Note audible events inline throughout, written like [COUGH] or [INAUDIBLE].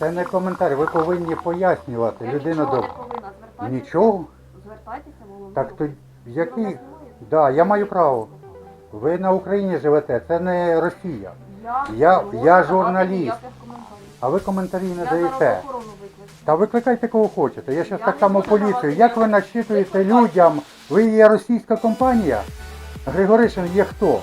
Це не коментар, ви повинні пояснювати. Я Людина нічого не добра. повинна звертатися. Нічого? Звертайтеся, головне. Так то який? Да, я маю право. Ви на Україні живете, це не Росія. Я, Я- не можу я давати журналіст. ніяких коментарів. А ви коментарі не Я даєте. охорону викличу. Та викликайте кого хочете. Я зараз Я так не само буду поліцію. давати Як ви ніяких- начитуєте людям? Ви є російська компанія? Григоришин є хто?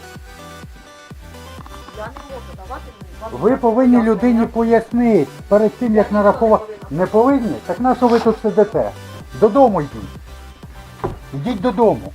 Ви повинні людині пояснити перед тим, як нарахувати. Не повинні? Так на що ви тут сидите? Додому йдіть. Йдіть додому.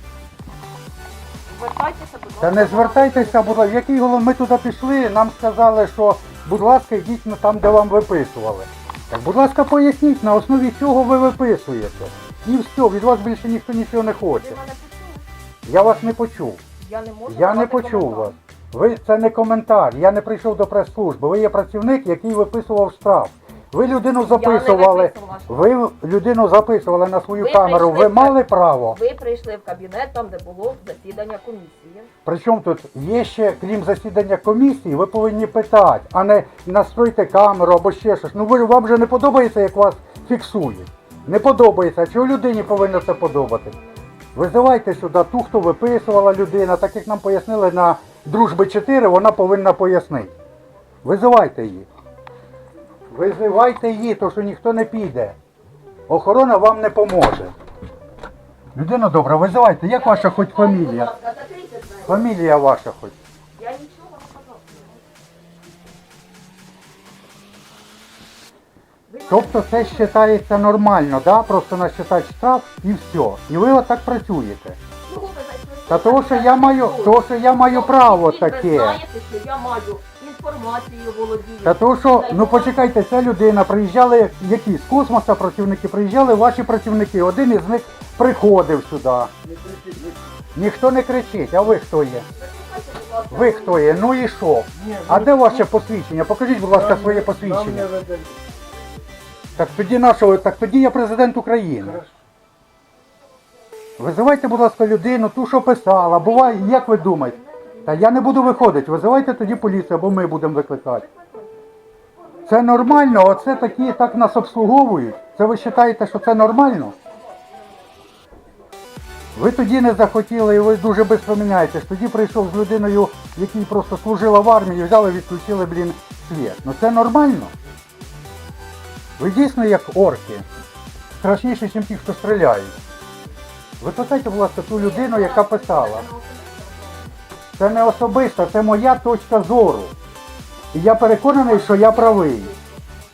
Звертайтеся, будь ласка. Та не звертайтеся, будь ласка. Який голов ми туди пішли, нам сказали, що будь ласка, йдіть на там, де вам виписували. Так, будь ласка, поясніть, на основі чого ви виписуєте. І все, від вас більше ніхто нічого не хоче. Ви мене почули? Я вас не почув. Я не можу Я не давати почув коментар. вас. Ви це не коментар. Я не прийшов до прес-служби. Ви є працівник, який виписував штраф. Ви людину записували. Ви людину записували на свою Ви камеру. Ви прийшли мали право. Ви прийшли в кабінет, там, де було засідання комісії. Причому тут є ще, крім засідання комісії, ви повинні питати, а не настройте камеру або ще щось. Ну ви вам же не подобається, як вас фіксують. Не подобається. А чого людині повинно це подобати? Визивайте сюди ту, хто виписувала людина, так як нам пояснили на дружби 4, вона повинна пояснити. Визивайте її. Визивайте її, то що ніхто не піде. Охорона вам не поможе. Людина добра, визивайте. Як ваша хоч фамілія? Фамілія ваша хоч. Я нічого не сказав. Тобто це вважається нормально, да? просто насчитати штраф і все. І ви отак працюєте. Та того, що я маю, того, що я маю право Ви таке. знаєте, що я маю інформацію володію. Та того, що, ну почекайте, ця людина, приїжджали які з космоса працівники, приїжджали ваші працівники, один із них приходив сюди. Ніхто не кричить, а ви хто є? Ви хто є? Ну і що? А де ваше посвідчення? Покажіть, будь ласка, своє посвідчення. Так тоді нашого, так тоді я президент України. Визивайте, будь ласка, людину, ту, що писала. Буває, як ви думаєте? Та я не буду виходити. Визивайте тоді поліцію, або ми будемо викликати. Це нормально, оце такі так нас обслуговують. Це ви вважаєте, що це нормально? Ви тоді не захотіли і ви дуже швидко міняєтесь. Тоді прийшов з людиною, якій просто служила в армії, взяли, відключили, блін, світ. Ну це нормально. Ви дійсно як орки. Страшніше, ніж ті, хто стріляють. Викликайте, будь ласка, ту людину, яка писала. Це не особисто, це моя точка зору. І я переконаний, що я правий.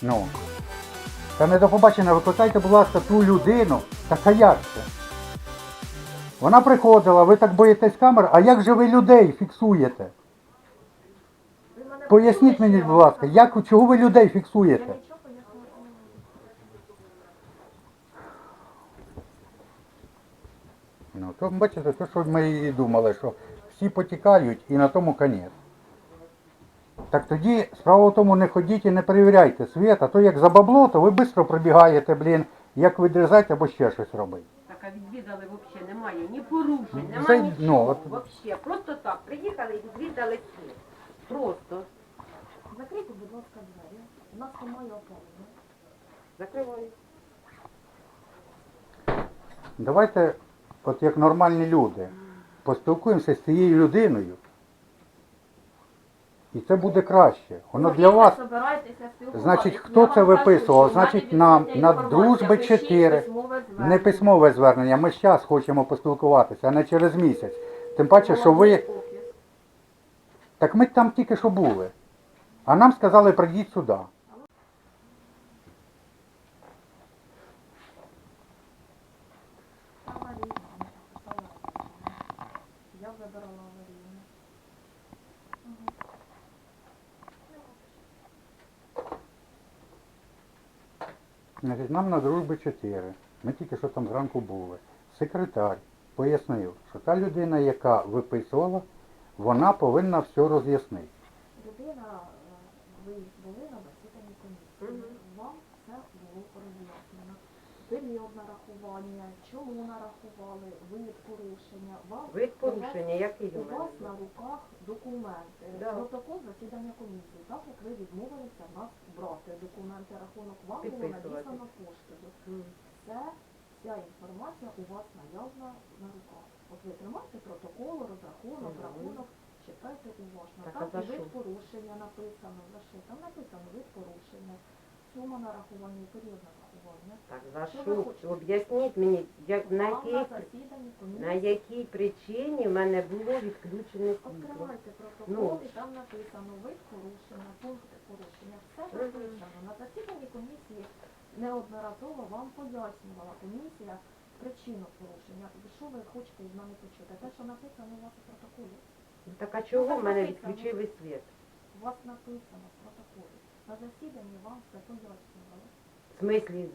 Ну. Та не до побачення, викликайте, будь ласка, ту людину. Так а як це? Вона приходила, ви так боїтесь камер, а як же ви людей фіксуєте? Поясніть мені, будь ласка, як, чого ви людей фіксуєте? нічого пояснювати не буду. Бачите, то, що ми і думали, що всі потікають і на тому конець. Так тоді справа в тому не ходіть і не перевіряйте світ, а то як за бабло, то ви швидко прибігаєте, блін, як відрізати або ще щось робити. Так, а відвідали взагалі немає ні порушень, Ну, немає це- нічого. ну, от- Взагалі, просто так, приїхали і відвідали всі. Просто. Закрийте, будь ласка, двері. У нас немає опалення. Закриваю. Давайте, от як нормальні люди, поспілкуємося з цією людиною. І це буде краще. Воно для вас. Значить, хто це виписував? Значить, нам на дружби 4 Не письмове звернення, ми зараз хочемо поспілкуватися, а не через місяць. Тим паче, що ви. Так ми там тільки що були. А нам сказали, прийдіть сюди. Я вибирала. Значить, нам на дружби 4. Ми тільки що там зранку були. Секретар пояснив, що та людина, яка виписувала, вона повинна все роз'яснити. Людина, е, ви були на засіданні комісії. Вам все було роз'яснено. Період нарахування, чому нарахували, вид порушення. Вам Вид порушення, який у вас, на руках документи, Да. протокол засідання комісії. Так як ви відмовилися в нас брати документи, рахунок, вам було Підписувати. надіслано поштою. М. Все, вся інформація у вас наявна на руках. От ви тримаєте протокол, розрахунок, Мгм. рахунок, читайте уважно. Так, а і вид порушення написано. За що? Там написано вид порушення, сума нарахування, період нарахування. Так, за Що ви що? Об'ясніть мені, як, на, якій, засіданні на комісії якій причині в мене було відключене світло? Відкривайте протокол Ну. і там написано вид порушення, пункти порушення. Все написано. На засіданні комісії неодноразово вам пояснювала комісія причину порушення. Що ви хочете від мене почути? Те, що написано у вас у протоколі. Ну, Так а чого в мене відключили світ? У вас написано в протоколі. На засіданні вам все пояснювали. В смислі,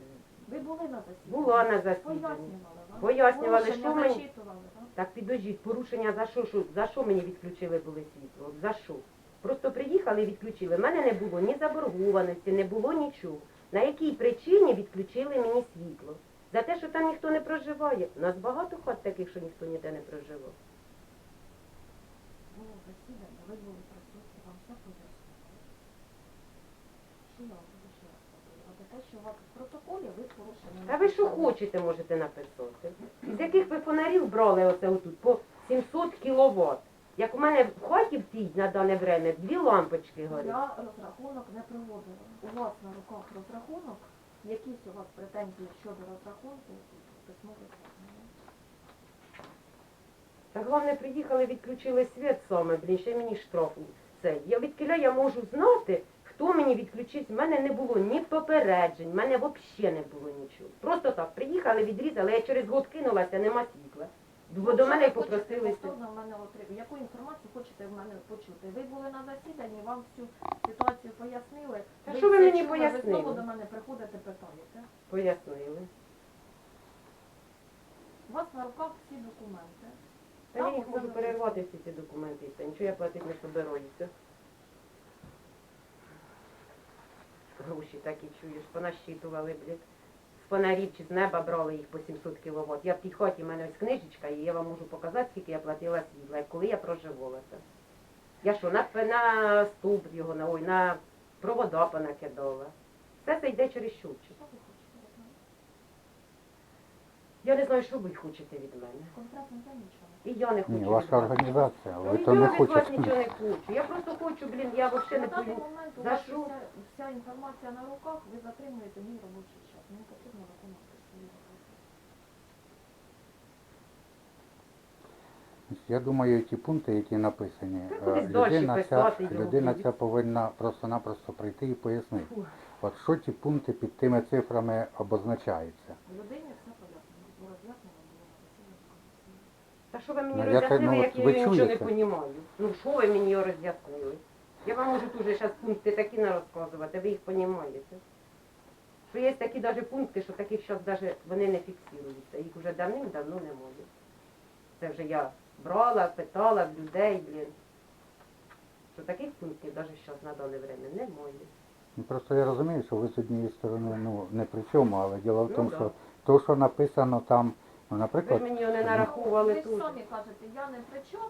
Ви були на засіданні? була на засіданні. Пояснювали вам. Пояснювали, Порушення що мені- зачитували, так? Так підождіть, порушення за що, що за що мені відключили були світло? За що? Просто приїхали і відключили. У мене не було ні заборгованості, не було нічого. На якій причині відключили мені світло? За те, що там ніхто не проживає. У нас багато хат таких, що ніхто ніде не проживав. Було засідання, ви були присутні, вам все пояснювали. Що я вам буду ще раз повторювати? Те, що у вас в протоколі ви порушення. Та ви що хочете, можете написати. З яких ви фонарів брали оце отут по 700 кВт? Як у мене в хаті в тій на дане время дві лампочки горять. Я розрахунок не проводила. У вас на руках розрахунок, якісь у вас претензії щодо розрахунку, письмове звернення. Та головне, приїхали, відключили світ саме, блін, ще мені штраф. Це. Я відкиля я можу знати, хто мені відключить. В мене не було ні попереджень, в мене взагалі не було нічого. Просто так, приїхали, відрізали, я через год кинулася, нема світла. Бо до мене попросилися. Яку інформацію хочете в мене почути? Ви були на засіданні, вам всю ситуацію пояснили. Та Ви що ви мені пояснили? Ви знову до мене приходите, питаєте. Пояснили. У вас на руках всі документи. Та я їх можу перервати всі ці документи і все. Нічого я платити не собираюся. Гроші такі чуєш, понащитували, блядь. Чи з неба брали їх по 700 кВт. Я в тій хаті, в мене ось книжечка, і я вам можу показати, скільки я платила світла, і коли я проживала це. Я що, на, на стовп його, на, ой, на провода понакидала. Все це йде через щупчик. Я не знаю, що ви хочете від мене. Конкретно я нічого. І я не хочу. Ні, ваша організація, Ну, ви то не хочете. нічого не хочу. Я просто хочу, блін, я взагалі не На даний пойму. момент у за вас що? вся, вся інформація на руках, ви затримуєте мій робочий час. Мені потрібно виконувати свої роботи. Я думаю, ті пункти, які написані, Та е, людина, ця, писати його людина будуть. ця повинна просто-напросто прийти і пояснити. Фу. От що ті пункти під тими цифрами обозначаються. Людині все пояснено, було роз'яснено, було на засіданні комісії. Та що ви мені Ну, я так, роз'яснили, ну, як от я ви нічого не чуєте? розумію? Ну що ви мені його роз'яснили? Я вам можу дуже зараз пункти такі нарозказувати, ви їх розумієте. Що є такі навіть пункти, що таких зараз навіть вони не фіксуються. Їх вже давним-давно немає. Це вже я брала, питала в людей, блін. Що таких пунктів навіть зараз на дане время немає. Ну, Просто я розумію, що ви з однієї сторони ну, не при чому, але діло в Ну, тому, да. що то, що написано там, ну, Ви наприклад, ж мені його не нараховували ви ж тут. самі кажете, я не при чому.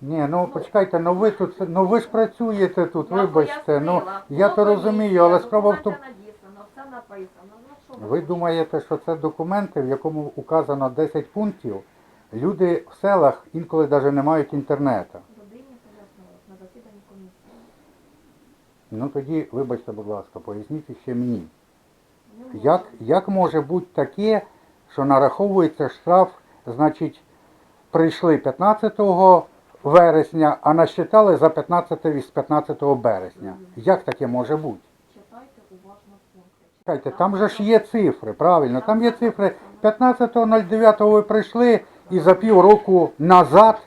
ні, ну почекайте, ну ви тут, ну ви ж працюєте тут, Я вибачте, ну пояснила. я то Було розумію, комісія, але справа в тому, документи надіслано, все написано. Ну, що ви думаєте, що це документи, в якому указано 10 пунктів, люди в селах інколи навіть не мають інтернету. Людині пояснилось на засіданні комісії. Ну тоді, вибачте, будь ласка, поясніть ще мені. Не. Як, як може бути таке, що нараховується штраф, значить, прийшли 15 вересня, а насчитали за 15 із 15 березня? Як таке може бути? Читайте уважно там же ж є цифри, правильно, там є цифри 15.09 ви прийшли і за півроку назад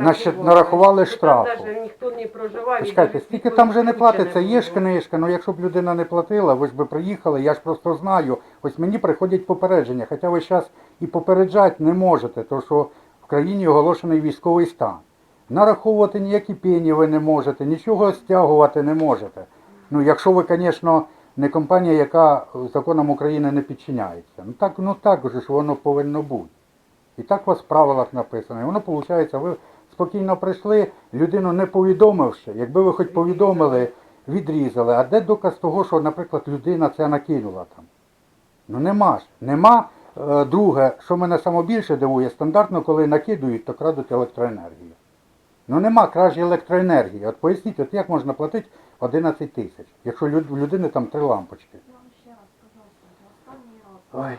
Значить, нарахували І штрафу. Там навіть ніхто не проживає. навіть скільки там же не платиться, є ж книжка, ну якщо б людина не платила, ви ж би приїхали, я ж просто знаю. Ось мені приходять попередження, хоча ви зараз і попереджати не можете, тому що в країні оголошений військовий стан. Нараховувати ніякі пені ви не можете, нічого стягувати не можете. Ну, якщо ви, звісно, не компанія, яка законам України не підчиняється. Ну так, ну так же ж воно повинно бути. І так у вас в правилах написано. І воно виходить, ви спокійно прийшли, людину не повідомивши. Якби ви хоч повідомили, відрізали. А де доказ того, що, наприклад, людина це накинула там? Ну нема ж. Нема. Е, Друге, що мене саме більше дивує, стандартно, коли накидують, то крадуть електроенергію. Ну нема кражі електроенергії. От поясніть, от як можна платити 11 тисяч, якщо в людини там три лампочки. Ой.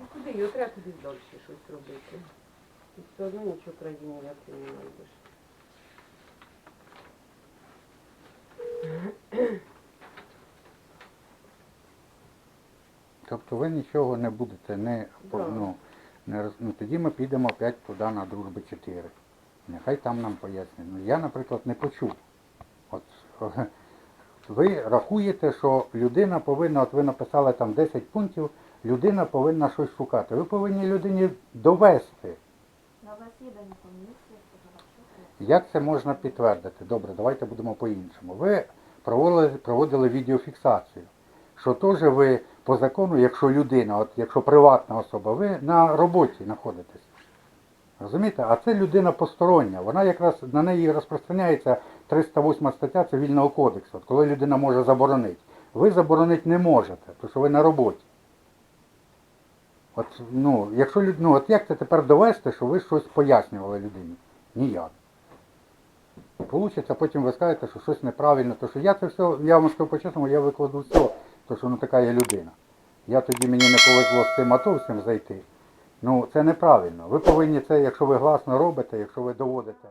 Ну куди його треба туди далі щось робити. І все одно нічого країні як не знайдеш. Тобто ви нічого не будете не, Да. ну, не роз- ну, тоді ми підемо опять туди на дружби 4. Нехай там нам пояснять. Ну я, наприклад, не почув. От [LAUGHS] ви рахуєте, що людина повинна, от ви написали там 10 пунктів, людина повинна щось шукати. Ви повинні людині довести. Як це можна підтвердити? Добре, давайте будемо по-іншому. Ви проводили, проводили відеофіксацію, що теж ви по закону, якщо людина, от якщо приватна особа, ви на роботі знаходитесь. Розумієте? А це людина постороння. Вона якраз на неї розпространяється 308 стаття Цивільного кодексу, от коли людина може заборонити. Ви заборонити не можете, тому що ви на роботі. От, ну, якщо люд- ну, от як це тепер довести, що ви щось пояснювали людині? Ніяк. Получиться, потім ви скажете, що щось неправильно, то що я це все, я вам скажу по-чесному, я викладу все, то що ну така є людина. Я тоді мені не повезло з цим атовцем зайти. Ну це неправильно. Ви повинні це, якщо ви гласно робите, якщо ви доводите.